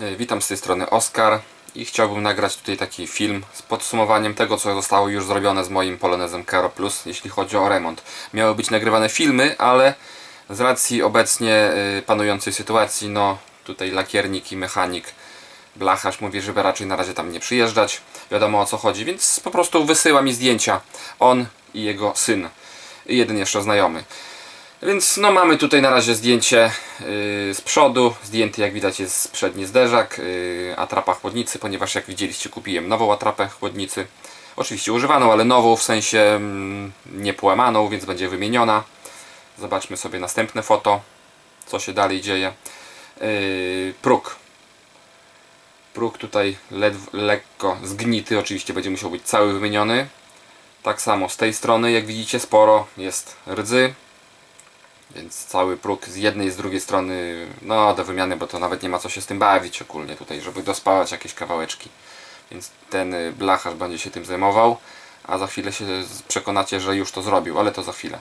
E, Witam z tej strony Oskar i chciałbym nagrać tutaj taki film z podsumowaniem tego, co zostało już zrobione z moim Polonezem Caro Plus, jeśli chodzi o remont. Miały być nagrywane filmy, ale z racji obecnie y, panującej sytuacji, no tutaj lakiernik i mechanik blacharz mówi, żeby raczej na razie tam nie przyjeżdżać. Wiadomo o co chodzi, więc po prostu wysyła mi zdjęcia. On i jego syn. I jeden jeszcze znajomy. Więc no mamy tutaj na razie zdjęcie yy, z przodu, zdjęty jak widać jest przedni zderzak, yy, atrapa chłodnicy, ponieważ jak widzieliście kupiłem nową atrapę chłodnicy. Oczywiście używaną, ale nową w sensie mm, nie połamaną, więc będzie wymieniona. Zobaczmy sobie następne foto, co się dalej dzieje. Yy, próg. Próg tutaj lekko zgnity, oczywiście będzie musiał być cały wymieniony. Tak samo z tej strony, jak widzicie, sporo jest rdzy. Więc cały próg z jednej i z drugiej strony, no do wymiany, bo to nawet nie ma co się z tym bawić ogólnie tutaj, żeby dospawać jakieś kawałeczki. Więc ten y, blacharz będzie się tym zajmował, a za chwilę się przekonacie, że już to zrobił, ale to za chwilę.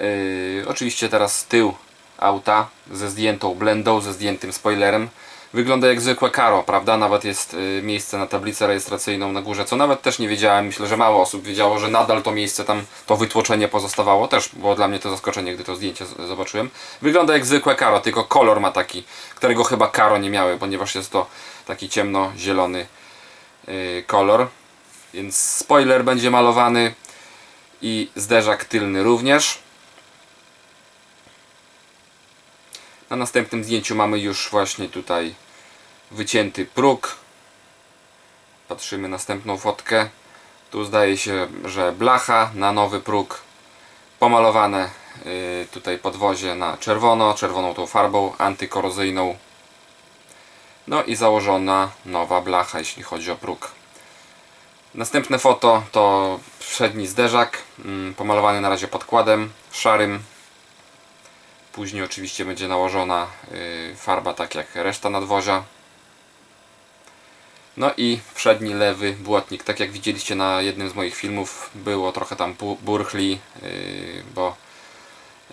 Yy, oczywiście teraz tył auta ze zdjętą blendą, ze zdjętym spoilerem. Wygląda jak zwykłe karo, prawda? Nawet jest y, miejsce na tablicę rejestracyjną na górze, co nawet też nie wiedziałem. Myślę, że mało osób wiedziało, że nadal to miejsce tam, to wytłoczenie pozostawało. Też było dla mnie to zaskoczenie, gdy to zdjęcie zobaczyłem. Wygląda jak zwykłe karo, tylko kolor ma taki, którego chyba karo nie miały, ponieważ jest to taki ciemno-zielony y, kolor. Więc spoiler będzie malowany i zderzak tylny również. Na następnym zdjęciu mamy już właśnie tutaj wycięty próg. Patrzymy następną fotkę. Tu zdaje się, że blacha na nowy próg. Pomalowane y, tutaj podwozie na czerwono, czerwoną tą farbą antykorozyjną. No i założona nowa blacha, jeśli chodzi o próg. Następne foto to przedni zderzak, mm, pomalowany na razie podkładem szarym. Później oczywiście będzie nałożona y, farba tak jak reszta nadwozia. No i przedni lewy błotnik, tak jak widzieliście na jednym z moich filmów, było trochę tam bu- burchli, y, bo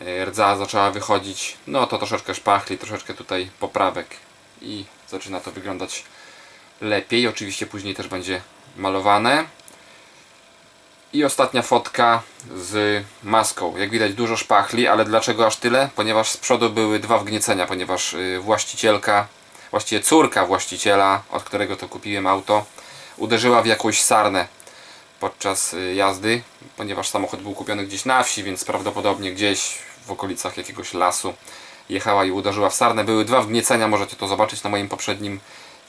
y, rdza zaczęła wychodzić. No to troszeczkę szpachli, troszeczkę tutaj poprawek i zaczyna to wyglądać lepiej. Oczywiście później też będzie malowane. I ostatnia fotka z maską. Jak widać dużo szpachli, ale dlaczego aż tyle? Ponieważ z przodu były dwa wgniecenia, ponieważ y, właścicielka, właściwie córka właściciela, od którego to kupiłem auto, uderzyła w jakąś sarnę podczas y, jazdy, ponieważ samochód był kupiony gdzieś na wsi, więc prawdopodobnie gdzieś w okolicach jakiegoś lasu jechała i uderzyła w sarnę. Były dwa wgniecenia, możecie to zobaczyć na moim poprzednim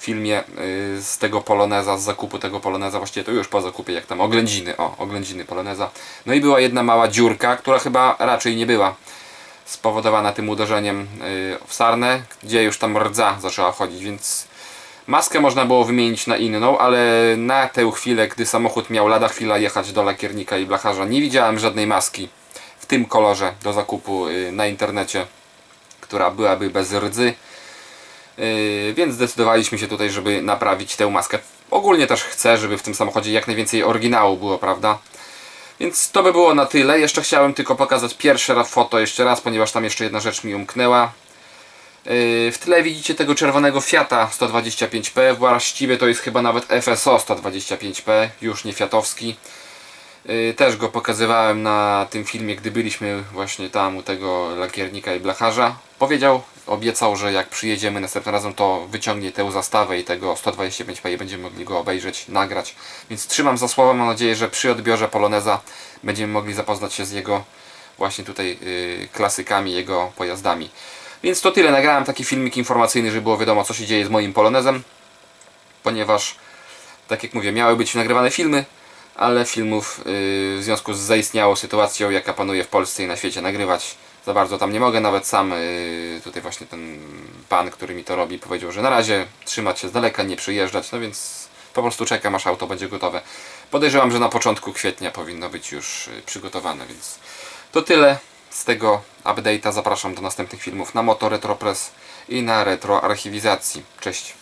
filmie y, z tego poloneza, z zakupu tego poloneza, właściwie to już po zakupie, jak tam oględziny, o, oględziny poloneza. No i była jedna mała dziurka, która chyba raczej nie była spowodowana tym uderzeniem y, w sarnę, gdzie już tam rdza zaczęła chodzić, więc maskę można było wymienić na inną, ale na tę chwilę, gdy samochód miał lada chwila jechać do lakiernika i blacharza, nie widziałem żadnej maski w tym kolorze do zakupu y, na internecie, która byłaby bez rdzy. Yy, więc zdecydowaliśmy się tutaj, żeby naprawić tę maskę. Ogólnie też chcę, żeby w tym samochodzie jak najwięcej oryginału było, prawda? Więc to by było na tyle. Jeszcze chciałem tylko pokazać pierwsze foto jeszcze raz, ponieważ tam jeszcze jedna rzecz mi umknęła. Yy, w tle widzicie tego czerwonego Fiata 125P. Właściwie to jest chyba nawet FSO 125P, już nie Fiatowski. Yy, Też go pokazywałem na tym filmie, gdy byliśmy właśnie tam u tego lakiernika i blacharza. Powiedział, obiecał, że jak przyjedziemy następnym razem, to wyciągnie tę zastawę i tego 125p i będziemy mogli go obejrzeć, nagrać. Więc trzymam za słowa, mam nadzieję, że przy odbiorze Poloneza będziemy mogli zapoznać się z jego właśnie tutaj yy, klasykami, jego pojazdami. Więc to tyle, nagrałem taki filmik informacyjny, żeby było wiadomo co się dzieje z moim Polonezem, ponieważ tak jak mówię, miały być nagrywane filmy, ale filmów yy, w związku z zaistniałą sytuacją, jaka panuje w Polsce i na świecie, nagrywać za bardzo tam nie mogę. Nawet sam yy, tutaj właśnie ten pan, który mi to robi, powiedział, że na razie trzymać się z daleka, nie przyjeżdżać, no więc po prostu czekam aż auto będzie gotowe. Podejrzewam, że na początku kwietnia powinno być już yy, przygotowane, więc to tyle z tego update'a. Zapraszam do następnych filmów na Moto Retro Press i na Retro Archiwizacji. Cześć!